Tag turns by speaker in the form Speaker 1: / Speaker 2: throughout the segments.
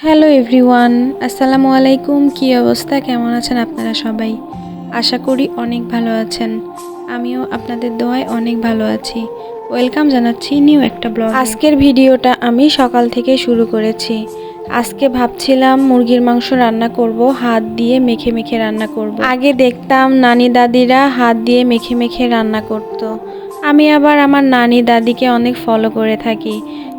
Speaker 1: Hello everyone, আসসালামু আলাইকুম। কী অবস্থা? কেমন আছেন আপনারা সবাই? আশা করি অনেক ভালো আছেন। আমিও আপনাদের দোয়ায় অনেক ভালো আছি। ওয়েলকাম জানাচ্ছি নিউ একটা ব্লগ। আজকের ভিডিওটা আমি সকাল থেকে শুরু করেছি। আজকে ভাবছিলাম মুরগির মাংস রান্না করব, হাত দিয়ে মেখে মেখে রান্না করব। আগে দেখতাম নানি দাদিরা হাত দিয়ে মেখে মেখে রান্না করতো। আমি আবার আমার নানি দাদিকে অনেক ফলো করে থাকি।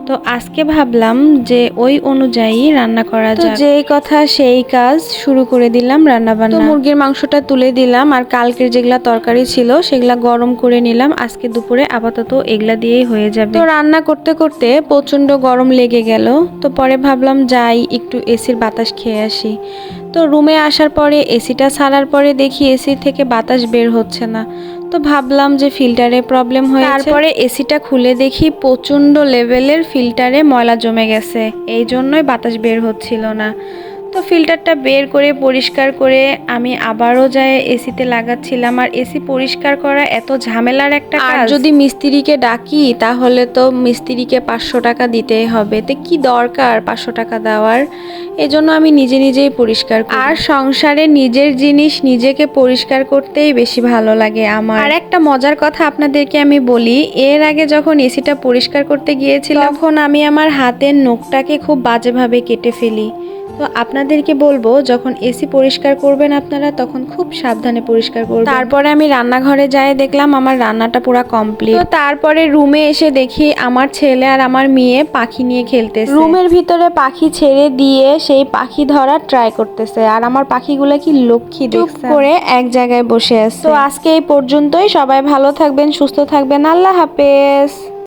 Speaker 1: তো আজকে ভাবলাম যে ওই অনুযায়ী রান্না করা যায় যেই কথা সেই কাজ শুরু করে দিলাম রান্না বান্না মুরগির মাংসটা তুলে দিলাম আর কালকের যেগুলা তরকারি ছিল সেগুলা গরম করে নিলাম। আজকে দুপুরে আপাতত এগুলা দিয়েই হয়ে যাবে। তো রান্না করতে করতে প্রচণ্ড গরম লেগে গেল। তো পরে ভাবলাম যাই একটু এসির বাতাস খেয়ে আসি। তো রুমে আসার পরে এসিটা ছাড়ার পরে দেখি এসি থেকে বাতাস বের হচ্ছে না। তো ভাবলাম যে ফিল্টারে প্রবলেম হয়েছে। তারপরে এসিটা খুলে দেখি প্রচণ্ড লেভেলের ফিল্টারে ময়লা জমে গেছে। এই জন্যই বাতাস বের হচ্ছিল না। তো ফিল্টারটা বের করে পরিষ্কার করে আমি আবারও যাই এসিতে লাগাচ্ছিলাম। আর এসি পরিষ্কার করা এত ঝামেলার একটা কাজ। যদি মিস্ত্রিকে ডাকি তাহলে তো মিস্ত্রিকে পাঁচশো টাকা দিতেই হবে। তো কি দরকার পাঁচশো টাকা দেওয়ার? এজন্য আমি নিজে নিজেই পরিষ্কার আর সংসারে নিজের জিনিস নিজেকে পরিষ্কার করতেই বেশি ভালো লাগে আমার। আর একটা মজার কথা আপনাদেরকে আমি বলি এর আগে যখন এসিটা পরিষ্কার করতে গিয়েছিলাম তখন আমি আমার হাতের নখটাকে খুব বাজেভাবে কেটে ফেলি। তো আপনাদেরকে বলব যখন এসি পরিষ্কার করবেন আপনারা তখন খুব সাবধানে পরিষ্কার করবেন। তারপরে আমি রান্নাঘরে যাই দেখলাম আমার রান্নাটা পুরো কমপ্লিট। তো তারপরে রুমে এসে দেখি আমার ছেলে আর আমার মেয়ে পাখি নিয়ে খেলতেছে। রুমের ভিতরে পাখি ছেড়ে দিয়ে সেই পাখি ধরার ট্রাই করতেছে। আর আমার পাখিগুলো কি লক্ষ্মী চুপ করে এক জায়গায় বসে আছে। তো আজকে এই পর্যন্তই। সবাই ভালো থাকবেন সুস্থ থাকবেন। আল্লাহ হাফেজ।